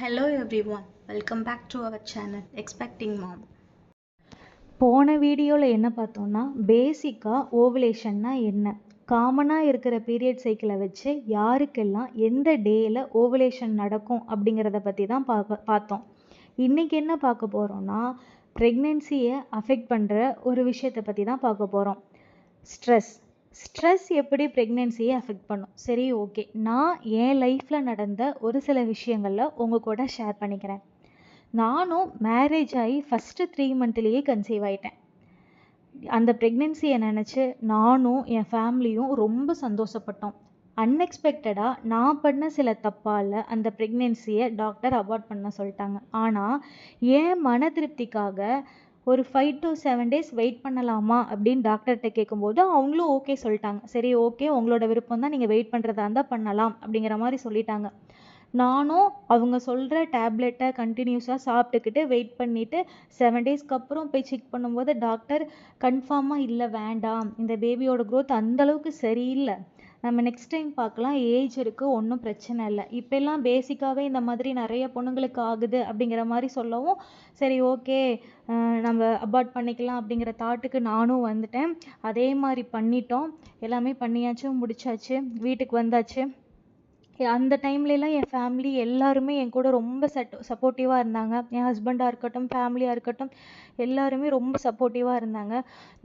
Hello everyone welcome back to our channel expecting mom போன வீடியோவில் என்ன பார்த்தோம்னா பேசிக்காக ஓவலேஷன்னா என்ன? காமனாக இருக்கிற பீரியட் சைக்கிளை வச்சு யாருக்கெல்லாம் எந்த டேயில் ஓவலேஷன் நடக்கும் அப்படிங்கிறத பற்றி தான் பார்க்க பார்த்தோம். இன்றைக்கி என்ன பார்க்க போகிறோம்னா ப்ரெக்னென்சியை அஃபெக்ட் பண்ணுற ஒரு விஷயத்தை பற்றி தான் பார்க்க போகிறோம் ஸ்ட்ரெஸ் ஸ்ட்ரெஸ் எப்படி ப்ரெக்னென்சியை அஃபெக்ட் பண்ணும்? சரி ஓகே நான் என் லைஃப்பில் நடந்த ஒரு சில விஷயங்களில் உங்கள் கூட ஷேர் பண்ணிக்கிறேன். நானும் மேரேஜ் ஆகி ஃபஸ்ட்டு த்ரீ மந்த்லேயே கன்சீவ் ஆயிட்டேன். அந்த ப்ரெக்னென்சியை நினச்சி நானும் என் ஃபேமிலியும் ரொம்ப சந்தோஷப்பட்டோம். அன்எக்ஸ்பெக்டடாக நான் பண்ண சில தப்பால் அந்த ப்ரெக்னென்சியை டாக்டர் அவாய்ட் பண்ண சொல்லிட்டாங்க. ஆனால் என் மன திருப்திக்காக ஒரு five to seven days wait பண்ணலாமா அப்படின்னு டாக்டர்கிட்ட கேட்கும்போது அவங்களும் ஓகே சொல்லிட்டாங்க. சரி ஓகே உங்களோட விருப்பம் தான் நீங்கள் வெயிட் பண்ணுறதா இருந்தால் பண்ணலாம் அப்படிங்கிற மாதிரி சொல்லிட்டாங்க. நானும் அவங்க சொல்கிற டேப்லெட்டை கண்டினியூஸாக சாப்பிட்டுக்கிட்டு வெயிட் பண்ணிவிட்டு செவன் டேஸ்க்கு அப்புறம் போய் செக் பண்ணும்போது டாக்டர் கன்ஃபார்மாக இல்லை வேண்டாம். இந்த பேபியோட க்ரோத் அந்தளவுக்கு சரியில்லை. நம்ம நெக்ஸ்ட் டைம் பார்க்கலாம். ஏஜ் இருக்குது ஒன்றும் பிரச்சனை இல்லை. இப்போல்லாம் பேசிக்காகவே இந்த மாதிரி நிறைய பொண்ணுங்களுக்கு ஆகுது அப்படிங்கிற மாதிரி சொல்லவும் சரி ஓகே நம்ம அபார்ட் பண்ணிக்கலாம் அப்படிங்கிற தாட்டுக்கு நானும் வந்துட்டேன். அதே மாதிரி பண்ணிட்டோம். எல்லாமே பண்ணியாச்சு முடிச்சாச்சு. வீட்டுக்கு வந்தாச்சு. அந்த டைம்லலாம் என் ஃபேமிலி எல்லாருமே என் கூட ரொம்ப சட் சப்போர்ட்டிவாக இருந்தாங்க. என் ஹஸ்பண்டாக இருக்கட்டும் ஃபேமிலியாக இருக்கட்டும் எல்லாருமே ரொம்ப சப்போர்ட்டிவாக இருந்தாங்க.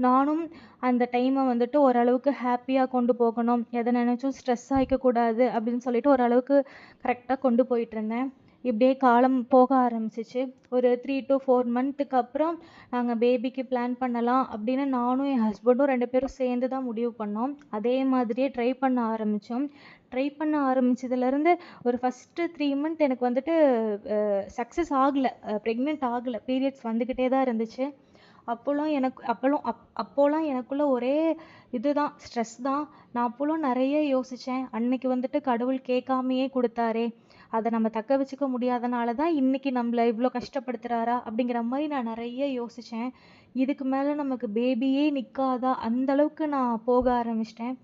நானும் அந்த டைமை வந்துட்டு ஓரளவுக்கு ஹாப்பியாக கொண்டு போகணும். எதை நினச்சும் ஸ்ட்ரெஸ் ஆகிக்கக்கூடாது அப்படின்னு சொல்லிட்டு ஓரளவுக்கு கரெக்டாக கொண்டு போயிட்டுருந்தேன் இப்படியே காலம் போக ஆரம்பிச்சிச்சு. ஒரு த்ரீ டு ஃபோர் மந்த்துக்கு அப்புறம் நாங்கள் பேபிக்கு பிளான் பண்ணலாம் அப்படின்னு நானும் என் ஹஸ்பண்டும் ரெண்டு பேரும் சேர்ந்து தான் முடிவு பண்ணோம். அதே மாதிரியே ட்ரை பண்ண ஆரம்பித்தோம் ட்ரை பண்ண ஆரம்பிச்சதுலேருந்து ஒரு ஃபஸ்ட்டு த்ரீ மந்த் எனக்கு வந்துட்டு சக்ஸஸ் ஆகலை. ப்ரெக்னென்ட் ஆகலை. பீரியட்ஸ் வந்துக்கிட்டே தான் இருந்துச்சு. அப்போலாம் எனக்கு அப்போலாம் அப் அப்போலாம் எனக்குள்ள ஒரே இதுதான் ஸ்ட்ரெஸ் தான். நான் அப்போலாம் நிறைய யோசித்தேன் அன்னைக்கு வந்துட்டு கடவுள் கேட்காமையே கொடுத்தாரே. அதை நம்ம தக்க வச்சுக்க முடியாதனால தான் இன்றைக்கி நம்மளை இவ்வளோ கஷ்டப்படுத்துகிறாரா அப்படிங்கிற மாதிரி நான் நிறைய யோசித்தேன் இதுக்கு மேலே நமக்கு பேபியே நிற்காதா அந்தளவுக்கு நான் போக ஆரம்பிச்சிட்டேன்.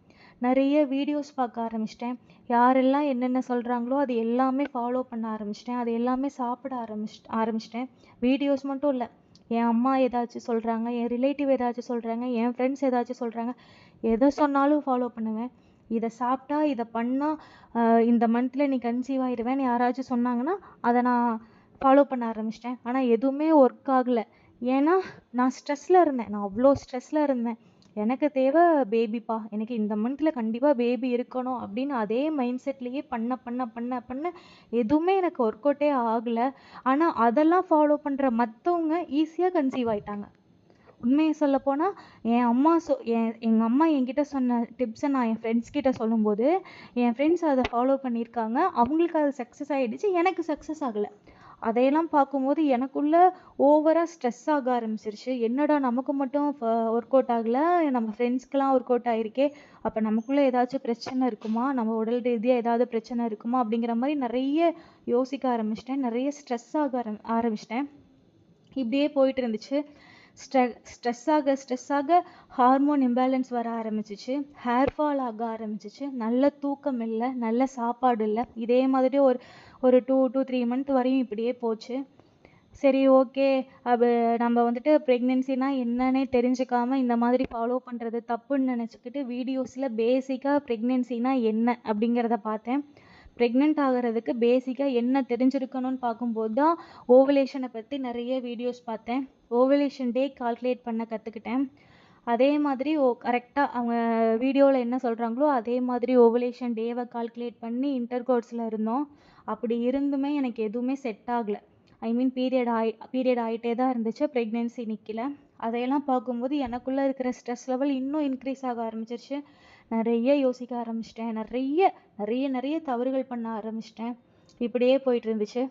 நிறைய வீடியோஸ் பார்க்க ஆரம்பிச்சிட்டேன். யாரெல்லாம் என்னென்ன சொல்கிறாங்களோ அது எல்லாமே ஃபாலோ பண்ண ஆரம்பிச்சிட்டேன். அது எல்லாமே சாப்பிட ஆரம்பிச் ஆரம்பிச்சிட்டேன். வீடியோஸ் மட்டும் இல்லை. என் அம்மா ஏதாச்சும் சொல்கிறாங்க என் ரிலேட்டிவ் ஏதாச்சும் சொல்கிறாங்க என் ஃப்ரெண்ட்ஸ் ஏதாச்சும் சொல்கிறாங்க எதை சொன்னாலும் ஃபாலோ பண்ணுவேன். இதை சாப்பிட்டா இதை பண்ணால் இந்த மந்தில் நீ கன்சீவ் ஆயிடுவேன்னு யாராச்சும் சொன்னாங்கன்னா அதை நான் ஃபாலோ பண்ண ஆரம்பிச்சிட்டேன். ஆனால் எதுவுமே ஒர்க் ஆகலை. ஏன்னா நான் ஸ்ட்ரெஸ்ஸில் இருந்தேன். நான் அவ்வளோ ஸ்ட்ரெஸ்ஸில் இருந்தேன். எனக்கு தேவை பேபிப்பா எனக்கு இந்த மந்தில் கண்டிப்பாக பேபி இருக்கணும் அப்படின்னு அதே மைண்ட் செட்லேயே பண்ண பண்ண பண்ண பண்ண எதுவுமே எனக்கு ஒர்க் அவுட்டே ஆகலை. ஆனால் அதெல்லாம் ஃபாலோ பண்ணுற மற்றவங்க ஈஸியாக கன்சீவ் ஆயிட்டாங்க. உண்மையை சொல்ல போனால் என் அம்மா சொ என் எங்கள் அம்மா என்கிட்ட சொன்ன டிப்ஸை நான் என் ஃப்ரெண்ட்ஸ் கிட்ட சொல்லும்போது என் ஃப்ரெண்ட்ஸ் அதை ஃபாலோ பண்ணியிருக்காங்க. அவங்களுக்கு அது சக்ஸஸ் ஆகிடுச்சு எனக்கு சக்ஸஸ் ஆகலை. அதையெல்லாம் பார்க்கும்போது எனக்குள்ள ஓவராக ஸ்ட்ரெஸ் ஆக ஆரம்பிச்சிருச்சு. என்னடா நமக்கு மட்டும் ஒர்க் அவுட் ஆகலை நம்ம ஃப்ரெண்ட்ஸ்க்கெலாம் ஒர்க் அவுட் ஆகிருக்கே அப்போ நமக்குள்ளே ஏதாச்சும் பிரச்சனை இருக்குமா? நம்ம உடல் ரீதியாக ஏதாவது பிரச்சனை இருக்குமா? அப்படிங்கிற மாதிரி நிறைய யோசிக்க ஆரம்பிச்சிட்டேன். நிறைய ஸ்ட்ரெஸ் ஆக ஆரம் ஆரம்பிச்சிட்டேன். இப்படியே போயிட்டு இருந்துச்சு. ஸ்ட்ரெ ஸ்ட்ரெஸ் ஆக ஸ்ட்ரெஸ் ஆக ஹார்மோன் இம்பேலன்ஸ் வர ஆரம்பிச்சிச்சு. ஹேர் ஃபால் ஆக ஆரம்பிச்சிச்சு. நல்ல தூக்கம் இல்லை நல்ல சாப்பாடு இல்லை. இதே மாதிரி ஒரு ஒரு டூ டூ த்ரீ மந்த் வரையும் இப்படியே போச்சு. சரி ஓகே அது நம்ம வந்துட்டு ப்ரெக்னென்சினா என்னன்னே தெரிஞ்சுக்காம இந்த மாதிரி ஃபாலோ பண்ணுறது தப்புன்னு நினச்சிக்கிட்டு வீடியோஸில் பேசிக்காக ப்ரெக்னென்சினா என்ன அப்படிங்கிறத பார்த்தேன். ப்ரெக்னென்ட் ஆகிறதுக்கு பேசிக்காக என்ன தெரிஞ்சிருக்கணும்னு பார்க்கும்போது தான் ஓவலேஷனை பற்றி நிறைய வீடியோஸ் பார்த்தேன். ஓவலேஷன் டே கால்குலேட் பண்ண கற்றுக்கிட்டேன் அதே மாதிரி ஓ கரெக்டாக அவங்க வீடியோவில் என்ன சொல்கிறாங்களோ அதே மாதிரி ஓவலேஷன் டேவை கால்குலேட் பண்ணி இன்டர் கோர்ஸில் இருந்தோம். அப்படி இருந்துமே எனக்கு எதுவுமே செட் ஆகலை. ஐ மீன் பீரியட் ஆகி பீரியட் ஆகிட்டே தான் இருந்துச்சு ப்ரெக்னென்சி நிற்கல அதையெல்லாம் பார்க்கும்போது எனக்குள்ளே இருக்கிற ஸ்ட்ரெஸ் லெவல் இன்னும் இன்க்ரீஸ் ஆக ஆரம்பிச்சிருச்சு. நிறைய யோசிக்க ஆரம்பிச்சிட்டேன். நிறைய நிறைய நிறைய தவறுகள் பண்ண ஆரம்பிச்சிட்டேன். இப்படியே போயிட்டு இருந்துச்சு.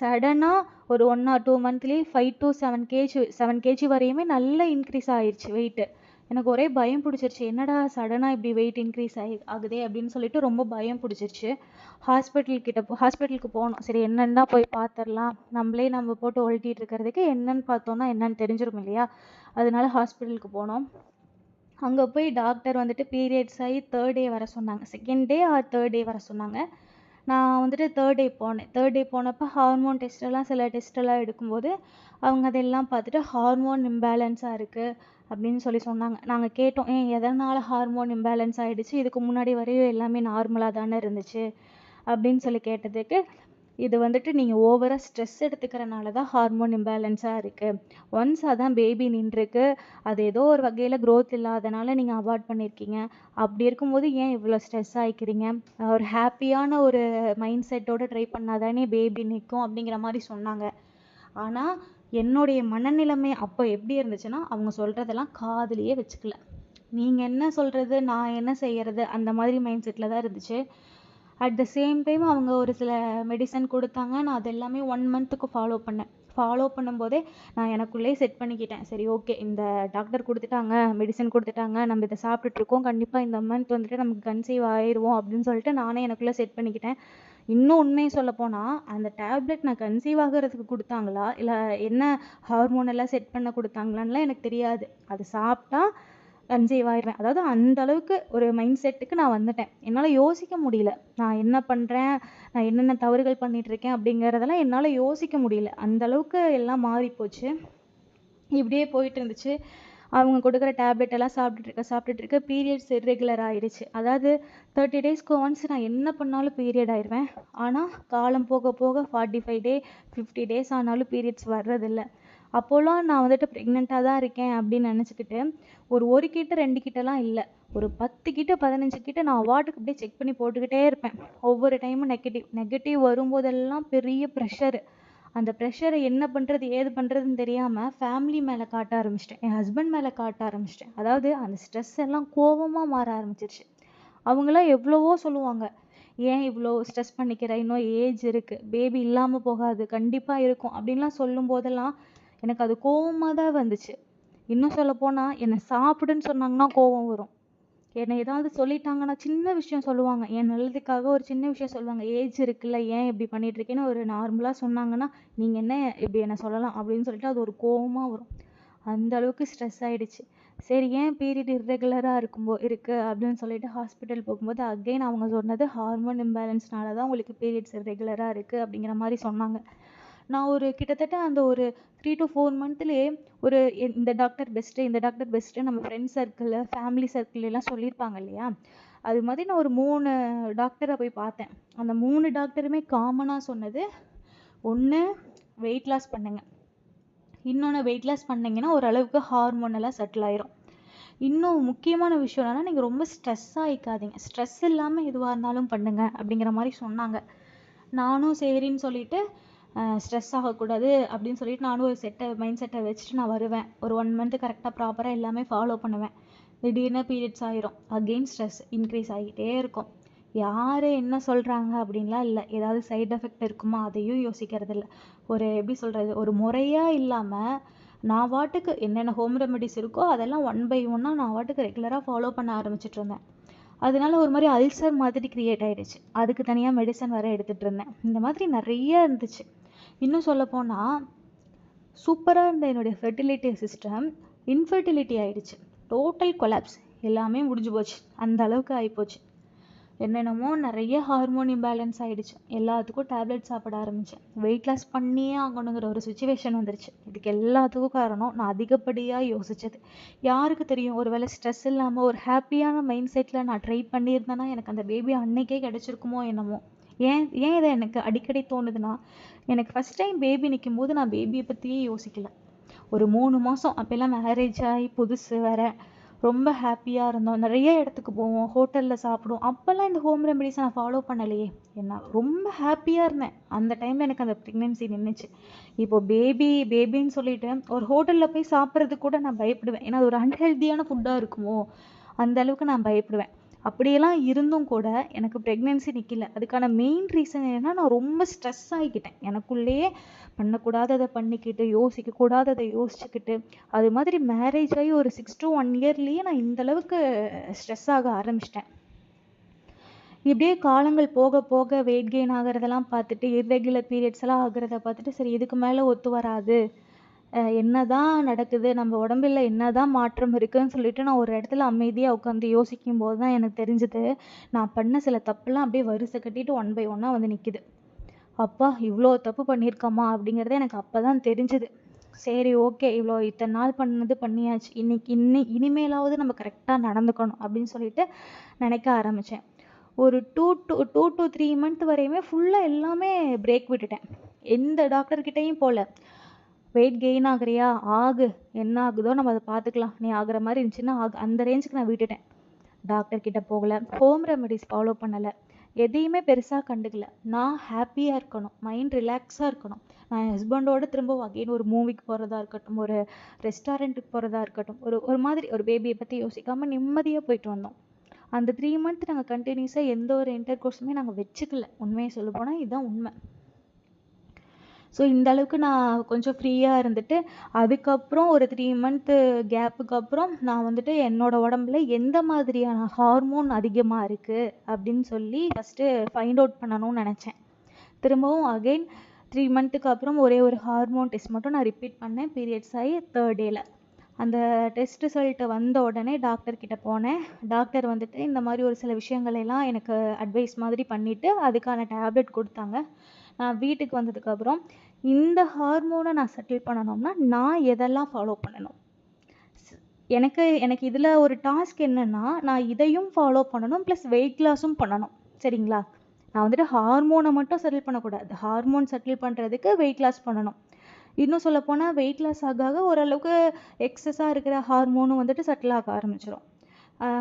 சடனாக ஒரு one or two மந்த்லேயே five to seven KG seven KG வரையுமே நல்லா இன்க்ரீஸ் ஆயிடுச்சு வெயிட்டு எனக்கு ஒரே பயம் பிடிச்சிருச்சு. என்னடா சடனாக இப்படி வெயிட் இன்க்ரீஸ் ஆகி ஆகுதே அப்படின்னு சொல்லிட்டு ரொம்ப பயம் பிடிச்சிருச்சு. ஹாஸ்பிட்டல் கிட்ட ஹாஸ்பிட்டலுக்கு போனோம். சரி என்னன்னு தான் போய் பார்த்துடலாம் நம்மளே நம்ம போட்டு ஒழட்டிட்டு இருக்கிறதுக்கு என்னன்னு பார்த்தோன்னா என்னன்னு தெரிஞ்சிடும் இல்லையா? அதனால ஹாஸ்பிட்டலுக்கு போனோம். அங்கே போய் டாக்டர் வந்துட்டு பீரியட்ஸ் ஆகி தேர்ட் டே வர சொன்னாங்க. Second day or third day வர சொன்னாங்க. நான் வந்துட்டு தேர்ட் டே போனேன். தேர்ட் டே போனப்போ ஹார்மோன் டெஸ்ட்டெல்லாம் சில டெஸ்ட்டெல்லாம் எடுக்கும்போது அவங்க அதெல்லாம் பார்த்துட்டு ஹார்மோன் இம்பேலன்ஸாக இருக்குது அப்படின்னு சொல்லி சொன்னாங்க. நாங்கள் கேட்டோம் ஏன் எதனால் ஹார்மோன் இம்பேலன்ஸ் ஆகிடுச்சு இதுக்கு முன்னாடி வரையும் எல்லாமே நார்மலாக தானே இருந்துச்சு? அப்படின்னு சொல்லி கேட்டதுக்கு இது வந்துட்டு நீங்கள் ஓவராக ஸ்ட்ரெஸ் எடுத்துக்கிறனால தான் ஹார்மோன் இம்பேலன்ஸாக இருக்குது ஒன்ஸ் அதான் பேபி நின்றுருக்கு அது ஏதோ ஒரு வகையில் க்ரோத் இல்லாதனால நீங்கள் அவாய்ட் பண்ணியிருக்கீங்க அப்படி இருக்கும்போது ஏன் இவ்வளோ ஸ்ட்ரெஸ் ஆகிக்கிறீங்க ஒரு ஹாப்பியான ஒரு மைண்ட் செட்டோடு ட்ரை பண்ணாதானே பேபி நிற்கும் அப்படிங்கிற மாதிரி சொன்னாங்க. ஆனால் என்னுடைய மனநிலைமை அப்போ எப்படி இருந்துச்சுன்னா அவங்க சொல்கிறதெல்லாம் காதுலயே வச்சுக்கல. நீங்கள் என்ன சொல்கிறது நான் என்ன செய்கிறது அந்த மாதிரி மைண்ட் செட்டில் தான் இருந்துச்சு. அட் த சேம் டைம் அவங்க ஒரு சில மெடிசன் கொடுத்தாங்க. நான் அது எல்லாமே ஒன் மந்த்துக்கு ஃபாலோ பண்ணேன். ஃபாலோ பண்ணும்போதே நான் எனக்குள்ளேயே செட் பண்ணிக்கிட்டேன். சரி ஓகே இந்த டாக்டர் கொடுத்துட்டாங்க மெடிசன் கொடுத்துட்டாங்க நம்ம இதை சாப்பிட்டுட்ருக்கோம். கண்டிப்பாக இந்த மந்த் வந்துட்டு நமக்கு கன்சீவ் ஆயிடுவோம் அப்படின்னு சொல்லிட்டு நானே எனக்குள்ளே செட் பண்ணிக்கிட்டேன். இன்னும் உண்மையை சொல்ல போனால் அந்த டேப்லெட் நான் கன்சீவ் ஆகிறதுக்கு கொடுத்தாங்களா? இல்லை என்ன ஹார்மோன் எல்லாம் செட் பண்ண கொடுத்தாங்களான்லாம் எனக்கு தெரியாது. அது சாப்பிட்டா கன்சீவ் ஆயிடுவேன். அதாவது அந்த அளவுக்கு ஒரு மைண்ட் செட்டுக்கு நான் வந்துட்டேன். என்னால் யோசிக்க முடியல. நான் என்ன பண்ணுறேன் நான் என்னென்ன தவறுகள் பண்ணிட்டு இருக்கேன் அப்படிங்கிறதெல்லாம் என்னால் யோசிக்க முடியல. அந்த அளவுக்கு எல்லாம் மாறி போச்சு இப்படியே போயிட்டு இருந்துச்சு அவங்க கொடுக்குற டேப்லெட் எல்லாம் சாப்பிட்டுட்டு சாப்பிட்டுட்டு இருக்க பீரியட்ஸ் இர்ரெகுலர் ஆயிடுச்சு. அதாவது தேர்ட்டி டேஸ்க்கு ஒன்ஸ் நான் என்ன பண்ணாலும் பீரியட் ஆயிடுவேன். ஆனால் காலம் போக போக forty five day fifty days ஆனாலும் பீரியட்ஸ் வர்றதில்லை. அப்போல்லாம் நான் வந்துட்டு ப்ரெக்னெண்ட்டாக தான் இருக்கேன் அப்படின்னு நினச்சிக்கிட்டு ஒரு ஒரு கிட்ட ரெண்டு கிட்டலாம் இல்லை. ஒரு பத்து கிட்ட பதினஞ்சு கிட்ட நான் வாட்டுக்கு அப்படியே செக் பண்ணி போட்டுக்கிட்டே இருப்பேன். ஒவ்வொரு டைமும் நெகட்டிவ் நெகட்டிவ் வரும்போதெல்லாம் பெரிய ப்ரெஷரு அந்த ப்ரெஷரை என்ன பண்ணுறது ஏது பண்ணுறதுன்னு தெரியாமல் ஃபேமிலி மேலே காட்ட ஆரம்பிச்சிட்டேன். என் ஹஸ்பண்ட் மேலே காட்ட ஆரம்பிச்சிட்டேன். அதாவது அந்த ஸ்ட்ரெஸ் எல்லாம் கோவமாக மாற ஆரம்பிச்சிருச்சு. அவங்களாம் எவ்வளவோ சொல்லுவாங்க. ஏன் இவ்வளோ ஸ்ட்ரெஸ் பண்ணிக்கிற? இன்னும் ஏஜ் இருக்குது பேபி இல்லாமல் போகாது. கண்டிப்பாக இருக்கும். அப்படின்லாம் சொல்லும் போதெல்லாம் எனக்கு அது கோவமாக தான் வந்துச்சு. இன்னும் சொல்லப்போனால் என்னை சாப்பிடுன்னு சொன்னாங்கன்னா கோவம் வரும். என்னை ஏதாவது சொல்லிட்டாங்கன்னா சின்ன விஷயம் சொல்லுவாங்க. என் நல்லதுக்காக ஒரு சின்ன விஷயம் சொல்லுவாங்க. ஏஜ் இருக்குல்ல ஏன் இப்படி பண்ணிட்டு இருக்கேன்னு ஒரு நார்மலாக சொன்னாங்கன்னா நீங்கள் என்ன இப்படி என்ன சொல்லலாம் அப்படின்னு சொல்லிட்டு அது ஒரு கோவமாக வரும். அந்த அளவுக்கு ஸ்ட்ரெஸ் ஆயிடுச்சு. சரி ஏன் பீரியட் இர்ரெகுலராக இருக்கும்போ இருக்குது அப்படின்னு சொல்லிட்டு ஹாஸ்பிட்டல் போகும்போது அகைன் அவங்க சொன்னது ஹார்மோன் இம்பேலன்ஸ்னால தான் உங்களுக்கு பீரியட்ஸ் இர்ரெகுலராக இருக்குது அப்படிங்கிற மாதிரி சொன்னாங்க. நான் ஒரு கிட்டத்தட்ட அந்த ஒரு த்ரீ டு ஃபோர் மந்த்லேயே ஒரு இந்த டாக்டர் பெஸ்ட்டு இந்த டாக்டர் பெஸ்ட்டு நம்ம ஃப்ரெண்ட்ஸ் சர்க்கிளில் ஃபேமிலி சர்க்கிள் எல்லாம் சொல்லியிருப்பாங்க இல்லையா? அது மாதிரி நான் ஒரு மூணு டாக்டரை போய் பார்த்தேன். அந்த மூணு டாக்டருமே காமனாக சொன்னது ஒன்று வெயிட் லாஸ் பண்ணுங்க. இன்னொன்று வெயிட் லாஸ் பண்ணிங்கன்னா ஓரளவுக்கு ஹார்மோன் எல்லாம் செட்டில் ஆயிரும். இன்னும் முக்கியமான விஷயம் என்னன்னா நீங்கள் ரொம்ப ஸ்ட்ரெஸ் ஆகிக்காதீங்க ஸ்ட்ரெஸ் இல்லாமல் எதுவாக இருந்தாலும் பண்ணுங்க அப்படிங்கிற மாதிரி சொன்னாங்க. நானும் சரின்னு சொல்லிட்டு ஸ்ட்ரெஸ் ஆகக்கூடாது அப்படின்னு சொல்லிட்டு நானும் ஒரு செட்டை மைண்ட் செட்டை வச்சுட்டு நான் வருவேன். ஒரு ஒன் மந்த்து கரெக்டாக ப்ராப்பராக எல்லாமே ஃபாலோ பண்ணுவேன். திடீர்னு பீரியட்ஸ் ஆயிரும். அகெயின் ஸ்ட்ரெஸ் இன்க்ரீஸ் ஆகிட்டே இருக்கும். யார் என்ன சொல்கிறாங்க அப்படின்லாம் இல்லை. ஏதாவது சைட் எஃபெக்ட் இருக்குமா? அதையும் யோசிக்கிறது இல்லை ஒரு எப்படி சொல்கிறது ஒரு முறையாக இல்லாமல் நான் வாட்டுக்கு என்னென்ன ஹோம் ரெமெடிஸ் இருக்கோ அதெல்லாம் ஒன் பை ஒன்னாக நான் வாட்டுக்கு ரெகுலராக ஃபாலோ பண்ண ஆரம்பிச்சிட்டு இருந்தேன். அதனால ஒரு மாதிரி அல்சர் மாதிரி க்ரியேட் ஆகிடுச்சு அதுக்கு தனியாக மெடிசன் வேறு எடுத்துகிட்டு இருந்தேன். இந்த மாதிரி நிறைய இருந்துச்சு. இன்னும் சொல்லப்போனால் சூப்பராக இருந்த என்னுடைய ஃபெர்டிலிட்டி சிஸ்டம் இன்ஃபெர்டிலிட்டி ஆகிடுச்சு டோட்டல் கொலாப்ஸ் எல்லாமே முடிஞ்சு போச்சு. அந்த அளவுக்கு ஆகிப்போச்சு என்னென்னமோ நிறைய ஹார்மோன் இம்பேலன்ஸ் ஆகிடுச்சு எல்லாத்துக்கும் டேப்லெட் சாப்பிட ஆரம்பித்தேன் வெயிட் லாஸ் பண்ணியே ஆகணுங்கிற ஒரு சுச்சுவேஷன் வந்துருச்சு. இதுக்கு எல்லாத்துக்கும் காரணம் நான் அதிகப்படியாக யோசித்தது யாருக்கு தெரியும்? ஒரு வேளை ஸ்ட்ரெஸ் இல்லாமல் ஒரு ஹாப்பியான மைண்ட் செட்டில் நான் ட்ரை பண்ணியிருந்தேன்னா எனக்கு அந்த பேபி அன்னைக்கே கிடச்சிருக்குமோ என்னமோ. ஏன் ஏன் இதை எனக்கு அடிக்கடி தோணுதுன்னா எனக்கு ஃபஸ்ட் டைம் பேபி நிற்கும் போது நான் பேபியை பற்றியே யோசிக்கல. ஒரு மூணு மாதம் அப்போல்லாம் மேரேஜ் ஆகி புதுசு வேற ரொம்ப ஹாப்பியாக இருந்தோம். நிறைய இடத்துக்கு போவோம் ஹோட்டலில் சாப்பிடுவோம். அப்போல்லாம் இந்த ஹோம் ரெமடிஸை நான் ஃபாலோ பண்ணலையே. என்ன ரொம்ப ஹாப்பியாக இருந்தேன். அந்த டைமில் எனக்கு அந்த ப்ரெக்னென்சி நின்றுச்சு இப்போ பேபி பேபின்னு சொல்லிட்டு ஒரு ஹோட்டலில் போய் சாப்பிட்றதுக்கு கூட நான் பயப்படுவேன். ஏன்னா அது ஒரு அன்ஹெல்தியான ஃபுட்டாக இருக்குமோ அந்த அளவுக்கு நான் பயப்படுவேன். அப்படியெல்லாம் இருந்தும் கூட எனக்கு ப்ரெக்னென்சி நிற்கல அதுக்கான மெயின் ரீசன் என்னென்னா நான் ரொம்ப ஸ்ட்ரெஸ் ஆகிக்கிட்டேன். எனக்குள்ளேயே பண்ணக்கூடாததை பண்ணிக்கிட்டு யோசிக்கக்கூடாததை யோசிச்சுக்கிட்டு அது மாதிரி மேரேஜ் ஆகி ஒரு சிக்ஸ் டு ஒன் இயர்லேயே நான் இந்த அளவுக்கு ஸ்ட்ரெஸ் ஆக ஆரம்பிச்சிட்டேன். இப்படியே காலங்கள் போக போக வெயிட் கெயின் ஆகிறதெல்லாம் பார்த்துட்டு இர்ரெகுலர் பீரியட்ஸ் எல்லாம் ஆகிறத பார்த்துட்டு சரி இதுக்கு மேலே ஒத்து வராது. என்னதான் நடக்குது நம்ம உடம்புல என்னதான் மாற்றம் இருக்குன்னு சொல்லிட்டு நான் ஒரு இடத்துல அமைதியாக உட்காந்து யோசிக்கும் போது தான் எனக்கு தெரிஞ்சுது நான் பண்ண சில தப்புலாம் அப்படியே வரிசை கட்டிட்டு ஒன் பை ஒன்னாக வந்து நிற்கிது அப்பா இவ்வளோ தப்பு பண்ணியிருக்கோமா அப்படிங்கிறது எனக்கு அப்போ தான் தெரிஞ்சுது. சரி ஓகே இவ்வளோ இத்தனை நாள் பண்ணது பண்ணியாச்சு இன்னைக்கு இன்னி இனிமேலாவது நம்ம கரெக்டாக நடந்துக்கணும் அப்படின்னு சொல்லிட்டு நினைக்க ஆரம்பித்தேன் ஒரு two two two to three month வரையுமே ஃபுல்லாக எல்லாமே பிரேக் விட்டுட்டேன். எந்த டாக்டர்கிட்டையும் போகல வெயிட் கெயின் ஆகுறியா? ஆகு. என்ன ஆகுதோ நம்ம அதை பார்த்துக்கலாம். நீ ஆகுற மாதிரி இருந்துச்சுன்னா ஆகு. அந்த ரேஞ்சுக்கு நான் விட்டுட்டேன். டாக்டர் கிட்ட போகல. ஹோம் ரெமெடிஸ் ஃபாலோ பண்ணலை. எதையுமே பெருசாக கண்டுக்கல. நான் ஹாப்பியாக இருக்கணும். மைண்ட் ரிலாக்ஸாக இருக்கணும். நான் என் ஹஸ்பண்டோட திரும்ப அகைன் ஒரு மூவிக்கு போகிறதா இருக்கட்டும் ஒரு ரெஸ்டாரண்ட்டுக்கு போகிறதா இருக்கட்டும் ஒரு ஒரு மாதிரி ஒரு பேபியை பற்றி யோசிக்காமல் நிம்மதியாக போயிட்டு வந்தோம். அந்த த்ரீ மந்த் நாங்கள் கண்டினியூஸாக எந்த ஒரு இன்டர் கோர்ஸுமே நாங்கள் வச்சுக்கல. உண்மையை சொல்ல போனால் இதுதான் உண்மை. ஸோ இந்தளவுக்கு நான் கொஞ்சம் ஃப்ரீயாக இருந்துட்டு அதுக்கப்புறம் ஒரு த்ரீ மந்த்து கேப்புக்கு அப்புறம் நான் வந்துட்டு என்னோட உடம்புல எந்த மாதிரியான ஹார்மோன் அதிகமாக இருக்குது அப்படின்னு சொல்லி ஃபஸ்ட்டு ஃபைண்ட் அவுட் பண்ணணும்னு நினச்சேன். திரும்பவும் அகைன் த்ரீ மந்த்துக்கு அப்புறம் ஒரே ஒரு ஹார்மோன் டெஸ்ட் மட்டும் நான் ரிப்பீட் பண்ணேன். பீரியட்ஸ் ஆகி தேர்ட் டேயில் அந்த டெஸ்ட் ரிசல்ட்டு வந்த உடனே டாக்டர் கிட்ட போனேன். டாக்டர் வந்துட்டு இந்த மாதிரி ஒரு சில விஷயங்களெல்லாம் எனக்கு அட்வைஸ் மாதிரி பண்ணிவிட்டு அதுக்கான டேப்லெட் கொடுத்தாங்க. வீட்டுக்கு வந்ததுக்கப்புறம் இந்த ஹார்மோனை நான் செட்டில் பண்ணணும்னா நான் எதெல்லாம் ஃபாலோ பண்ணணும்? எனக்கு எனக்கு இதில் ஒரு டாஸ்க் என்னென்னா நான் இதையும் ஃபாலோ பண்ணணும் ப்ளஸ் வெயிட் லாஸும் பண்ணணும். சரிங்களா? நான் வந்துட்டு ஹார்மோனை மட்டும் செட்டில் பண்ணக்கூடாது. ஹார்மோன் செட்டில் பண்ணுறதுக்கு வெயிட் லாஸ் பண்ணணும். இன்னும் சொல்ல போனால் வெயிட் லாஸ் ஆக ஆக ஓரளவுக்கு எக்ஸஸாக இருக்கிற ஹார்மோனும் வந்துட்டு செட்டில் ஆக ஆரம்பிச்சிடும்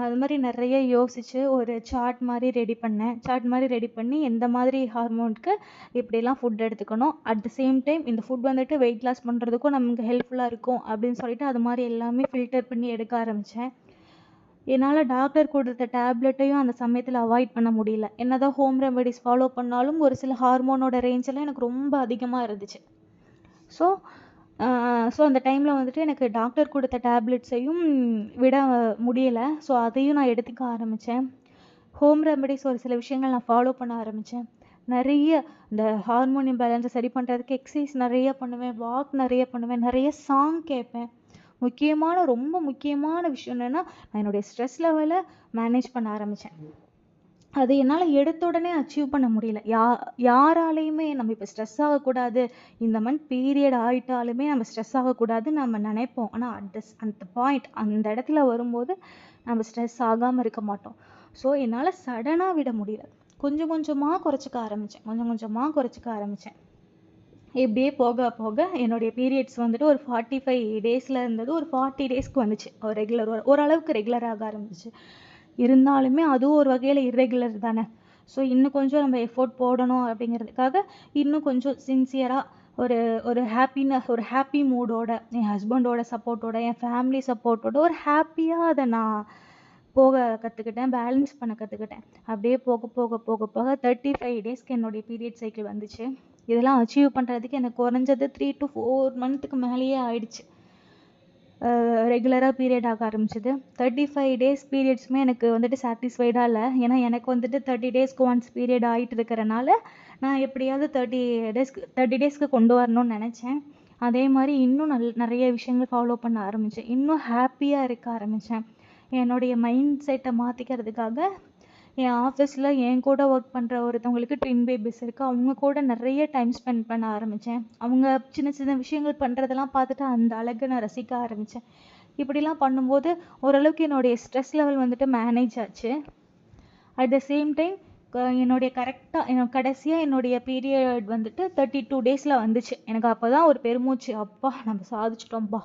அது மாதிரி நிறைய யோசித்து ஒரு சார்ட் மாதிரி ரெடி பண்ணேன். சார்ட் மாதிரி ரெடி பண்ணி எந்த மாதிரி ஹார்மோனுக்கு இப்படிலாம் ஃபுட் எடுத்துக்கணும். அட் த சேம் டைம் இந்த ஃபுட் வந்துட்டு வெயிட் லாஸ் பண்ணுறதுக்கும் நமக்கு ஹெல்ப்ஃபுல்லாக இருக்கும் அப்படின்னு சொல்லிட்டு அது மாதிரி எல்லாமே ஃபில்டர் பண்ணி எடுக்க ஆரம்பித்தேன் என்னால் டாக்டர் கொடுத்த டேப்லெட்டையும் அந்த சமயத்தில் அவாய்ட் பண்ண முடியல. என்னதான் ஹோம் ரெமெடிஸ் ஃபாலோ பண்ணாலும் ஒரு சில ஹார்மோனோட ரேஞ்செல்லாம் எனக்கு ரொம்ப அதிகமாக இருந்துச்சு. ஸோ ஸோ அந்த டைமில் வந்துட்டு எனக்கு டாக்டர் கொடுத்த டேப்லெட்ஸையும் விட முடியலை. ஸோ அதையும் நான் எடுத்துக்க ஆரம்பித்தேன் ஹோம் ரெமெடிஸ் ஒரு சில விஷயங்கள் நான் ஃபாலோ பண்ண ஆரம்பித்தேன் நிறைய இந்த ஹார்மோன் இம்பேலன்ஸை சரி பண்ணுறதுக்கு எக்ஸசைஸ் நிறைய பண்ணுவேன் வாக் நிறைய பண்ணுவேன் நிறைய சாங் கேட்பேன். முக்கியமான ரொம்ப முக்கியமான விஷயம் என்னென்னா நான் என்னுடைய ஸ்ட்ரெஸ் லெவலை மேனேஜ் பண்ண ஆரம்பித்தேன் அது என்னால் எடுத்த உடனே அச்சீவ் பண்ண முடியல. யா யாராலையுமே நம்ம இப்போ ஸ்ட்ரெஸ் ஆகக்கூடாது. இந்த மந்த் பீரியட் ஆகிட்டாலுமே நம்ம ஸ்ட்ரெஸ் ஆகக்கூடாதுன்னு நம்ம நினைப்போம். ஆனால் அட் த அந்த பாயிண்ட் அந்த இடத்துல வரும்போது நம்ம ஸ்ட்ரெஸ் ஆகாமல் இருக்க மாட்டோம். ஸோ என்னால் சடனாக விட முடியல. கொஞ்சம் கொஞ்சமாக குறைச்சிக்க ஆரம்பித்தேன் கொஞ்சம் கொஞ்சமாக குறைச்சிக்க ஆரம்பித்தேன் இப்படியே போக போக என்னுடைய பீரியட்ஸ் வந்துட்டு ஒரு ஃபார்ட்டி ஃபைவ் டேஸில் இருந்தது. ஒரு ஃபார்ட்டி டேஸ்க்கு வந்துச்சு. ஒரு ரெகுலர் ஓரளவுக்கு ரெகுலராக ஆரம்பிச்சு. இருந்தாலுமே அதுவும் ஒரு வகையில் இர்ரெகுலர் தானே. ஸோ இன்னும் கொஞ்சம் நம்ம எஃபோர்ட் போடணும் அப்படிங்கிறதுக்காக இன்னும் கொஞ்சம் சின்சியராக ஒரு ஒரு ஹாப்பினஸ் ஒரு ஹாப்பி மூடோட என் ஹஸ்பண்டோட சப்போர்ட்டோட என் ஃபேமிலி சப்போர்ட்டோட ஒரு ஹாப்பியாக அதை நான் போக கற்றுக்கிட்டேன் பேலன்ஸ் பண்ண கற்றுக்கிட்டேன் அப்படியே போக போக போக போக தேர்ட்டி ஃபைவ் டேஸ்க்கு என்னுடைய பீரியட் சைக்கிள் வந்துச்சு. இதெல்லாம் அச்சீவ் பண்ணுறதுக்கு எனக்கு குறைஞ்சது த்ரீ டு ஃபோர் மந்த்துக்கு மேலேயே ஆயிடுச்சு. ரெகுலராக பீரியட் ஆக ஆரம்பிச்சது. தேர்ட்டி ஃபைவ் டேஸ் பீரியட்ஸுமே எனக்கு வந்துட்டு சாட்டிஸ்ஃபைடாக இல்லை. ஏன்னா எனக்கு வந்துட்டு தேர்ட்டி டேஸ்க்கு ஒன்ஸ் பீரியட் ஆகிட்டு இருக்கிறனால நான் எப்படியாவது தேர்ட்டி டேஸ்க்கு தேர்ட்டி டேஸ்க்கு கொண்டு வரணும்னு நினச்சேன். அதே மாதிரி இன்னும் நல் நிறைய விஷயங்கள் ஃபாலோ பண்ண ஆரம்பித்தேன் இன்னும் ஹாப்பியாக இருக்க ஆரம்பித்தேன் என்னுடைய மைண்ட் செட்டை மாற்றிக்கிறதுக்காக என் ஆஃபீஸில் என் கூட ஒர்க் பண்ணுற ஒருத்தவங்களுக்கு ட்வின் பேபிஸ் இருக்குது அவங்க கூட நிறைய டைம் ஸ்பெண்ட் பண்ண ஆரம்பித்தேன் அவங்க சின்ன சின்ன விஷயங்கள் பண்ணுறதெல்லாம் பார்த்துட்டு அந்த அழகை நான் ரசிக்க ஆரம்பித்தேன் இப்படிலாம் பண்ணும்போது ஓரளவுக்கு என்னுடைய ஸ்ட்ரெஸ் லெவல் வந்துட்டு மேனேஜ் ஆச்சு. அட் த சேம் டைம் என்னுடைய கரெக்டாக எனக்கு கடைசியாக என்னுடைய பீரியட் வந்துட்டு தேர்ட்டி டூ டேஸில் வந்துச்சு. எனக்கு அப்போ தான் ஒரு பெருமூச்சு. அப்பா நம்ம சாதிச்சிட்டோம்ப்பா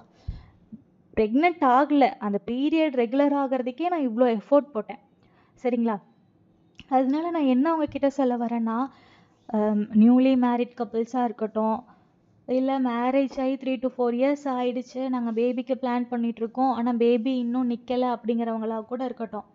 ப்ரெக்னென்ட் ஆகலை. அந்த பீரியட் ரெகுலர் ஆகிறதுக்கே நான் இவ்வளோ எஃபோர்ட் போட்டேன். சரிங்களா? அதனால நான் என்ன உங்ககிட்ட சொல்ல வரேன்னா நியூலி மேரிட் கப்புள்ஸாக இருக்கட்டும் இல்லை மேரேஜ் ஆகி த்ரீ டு ஃபோர் இயர்ஸ் ஆயிடுச்சு நாங்கள் பேபிக்கு பிளான் பண்ணிகிட்ருக்கோம் ஆனால் பேபி இன்னும் நிற்கலை அப்படிங்கிறவங்களா கூட இருக்கட்டும்.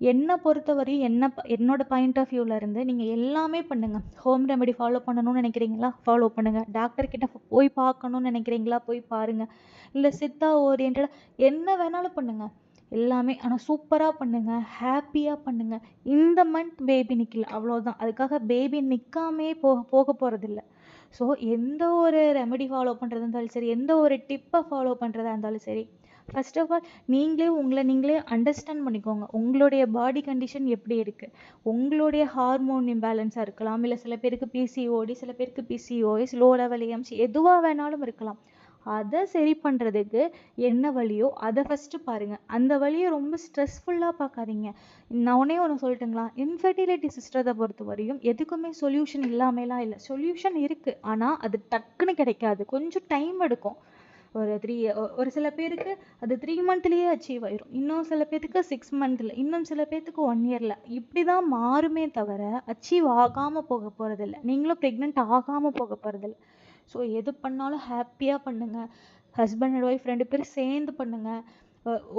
என்னை பொறுத்தவரையும் என்ன ப- என்னோட பாயிண்ட் ஆஃப் வியூவிலேருந்து நீங்கள் எல்லாமே பண்ணுங்கள் ஹோம் ரெமெடி ஃபாலோ பண்ணணும்னு நினைக்கிறீங்களா? ஃபாலோ பண்ணுங்கள் டாக்டர்கிட்ட போய் பார்க்கணும்னு நினைக்கிறீங்களா? போய் பாருங்கள் இல்லை சித்தா ஓரியன்டாக என்ன வேணாலும் பண்ணுங்கள் எல்லாமே. ஆனால் சூப்பராக பண்ணுங்கள் ஹாப்பியாக பண்ணுங்கள் இந்த மந்த் பேபி நிற்கல அவ்வளோதான் அதுக்காக பேபி நிற்காமே போக போக போகிறதில்ல ஸோ எந்த ஒரு ரெமெடி ஃபாலோ பண்ணுறதா இருந்தாலும் சரி எந்த ஒரு டிப்பை ஃபாலோ பண்ணுறதா இருந்தாலும் சரி ஃபர்ஸ்ட் ஆஃப் ஆல் நீங்களே உங்களை நீங்களே அண்டர்ஸ்டாண்ட் பண்ணிக்கோங்க. உங்களுடைய பாடி கண்டிஷன் எப்படி இருக்குது உங்களுடைய ஹார்மோன் இம்பேலன்ஸாக இருக்கலாம். இல்லை சில பேருக்கு பிசிஓடி சில பேருக்கு பிசிஓஎஸ் லோ லெவல் எம்சி எதுவாக வேணாலும் இருக்கலாம். அதை சரி பண்ணுறதுக்கு என்ன வழியோ அதை ஃபஸ்ட்டு பாருங்கள் அந்த வழியை ரொம்ப ஸ்ட்ரெஸ்ஃபுல்லாக பார்க்காதீங்க நான் ஒன்றே ஒன்று சொல்லட்டுங்களா? இன்ஃபர்டிலிட்டி சிஸ்டத்தை பொறுத்த வரையும் எதுக்குமே சொல்யூஷன் இல்லாமலாம் இல்லை. சொல்யூஷன் இருக்குது ஆனால் அது டக்குன்னு கிடைக்காது. கொஞ்சம் டைம் எடுக்கும். ஒரு த்ரீ ஒரு சில பேருக்கு அது த்ரீ மந்த்லேயே அச்சீவ் ஆயிரும். இன்னும் சில பேர்த்துக்கு சிக்ஸ் மந்த்தில் இன்னும் சில பேர்த்துக்கு ஒன் இயரில் இப்படி தான் மாறுமே தவிர அச்சீவ் ஆகாமல் போக போகிறதில்ல நீங்களும் ப்ரெக்னென்ட் ஆகாமல் போக போகிறதில்ல ஸோ எது பண்ணாலும் ஹாப்பியாக பண்ணுங்கள் ஹஸ்பண்ட் அண்ட் ஒய்ஃப் ரெண்டு பேரும் சேர்ந்து பண்ணுங்கள்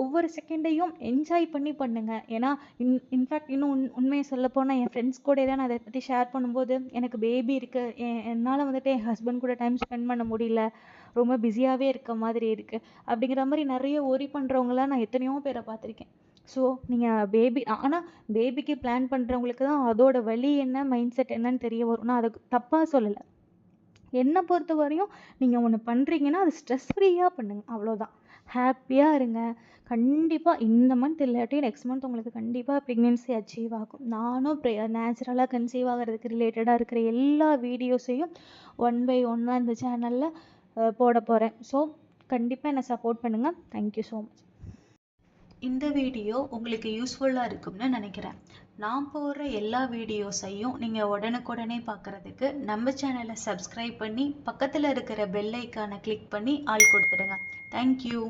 ஒவ்வொரு செகண்டையும் என்ஜாய் பண்ணி பண்ணுங்கள் ஏன்னா இன் இன்ஃபேக்ட் இன்னும் உண் உண்மையை சொல்லப்போனால் என் ஃப்ரெண்ட்ஸ் கூட தான் நான் அதை பற்றி ஷேர் பண்ணும்போது எனக்கு பேபி இருக்கு. என்னால் வந்துட்டு என் ஹஸ்பண்ட் கூட டைம் ஸ்பெண்ட் பண்ண முடியல. ரொம்ப பிஸியாகவே இருக்க மாதிரி இருக்குது அப்படிங்கிற மாதிரி நிறைய ஒரி பண்ணுறவங்களாம் நான் எத்தனையோ பேரை பார்த்துருக்கேன். ஸோ நீங்கள் பேபி ஆனால் பேபிக்கு பிளான் பண்ணுறவங்களுக்கு தான் அதோட வழி என்ன மைண்ட் செட் என்னன்னு தெரிய வரும். நான் அதை தப்பாக சொல்லலை. என்னை பொறுத்த வரையும் நீங்கள் ஒன்று பண்ணுறீங்கன்னா அது ஸ்ட்ரெஸ் ஃப்ரீயாக பண்ணுங்கள் அவ்வளோதான் ஹாப்பியாக இருங்க. கண்டிப்பாக இந்த மந்த் இல்லாட்டி நெக்ஸ்ட் மந்த் உங்களுக்கு கண்டிப்பாக ப்ரெக்னென்சி அச்சீவ் ஆகும். நானும் நேச்சுரலாக கன்சீவ் ஆகிறதுக்கு ரிலேட்டடாக இருக்கிற எல்லா வீடியோஸையும் ஒன் பை ஒன்னாக இந்த சேனலில் போட போகிறேன் ஸோ கண்டிப்பாக என்னை சப்போர்ட் பண்ணுங்கள் தேங்க்யூ ஸோ மச் இந்த வீடியோ உங்களுக்கு யூஸ்ஃபுல்லாக இருக்கும்னு நினைக்கிறேன். நான் போடுற எல்லா வீடியோஸையும் நீங்கள் உடனுக்குடனே பார்க்குறதுக்கு நம்ம சேனலை சப்ஸ்கிரைப் பண்ணி பக்கத்தில் இருக்கிற பெல் ஐக்கானை கிளிக் பண்ணி ஆள் கொடுத்துடுங்க. தேங்க்யூ